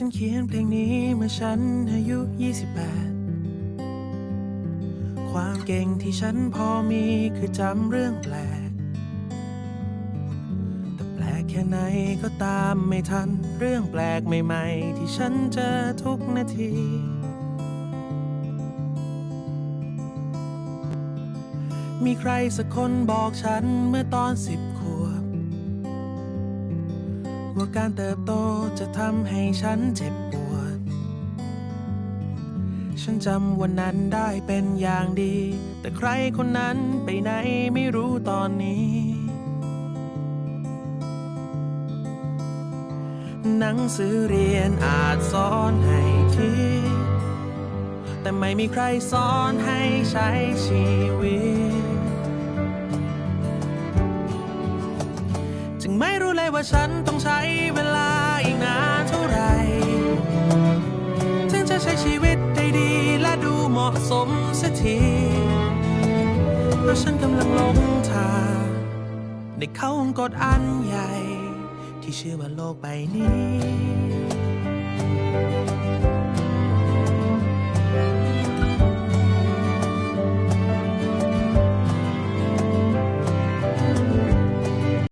ฉันเขียนเพลงนี้เมื่อฉันอายุ 28 ความเก่งที่ฉันพอมีคือจำเรื่องแปลก แต่แปลกแค่ไหนก็ตามไม่ทัน เรื่องแปลกใหม่ ๆ ที่ฉันเจอทุกนาที มีใครสักคนบอกฉันเมื่อตอนสิบ ว่าการเติบโตจะทำให้ฉันเจ็บปวด ฉันจำวันนั้นได้เป็นอย่างดี แต่ใครคนนั้นไปไหนไม่รู้ตอนนี้ หนังสือเรียนอาจสอนให้คิด แต่ไม่มีใครสอนให้ใช้ชีวิต จึงไม่รู้เลยว่าฉันต้องใช้เวลาอีกนานเท่าไหร่ถึงจะใช้ชีวิตได้ดีและดูเหมาะสมสักทีเพราะฉันกำลังหลงทางในเขาวงกฎอันใหญ่ ที่ชื่อว่าโลกใบนี้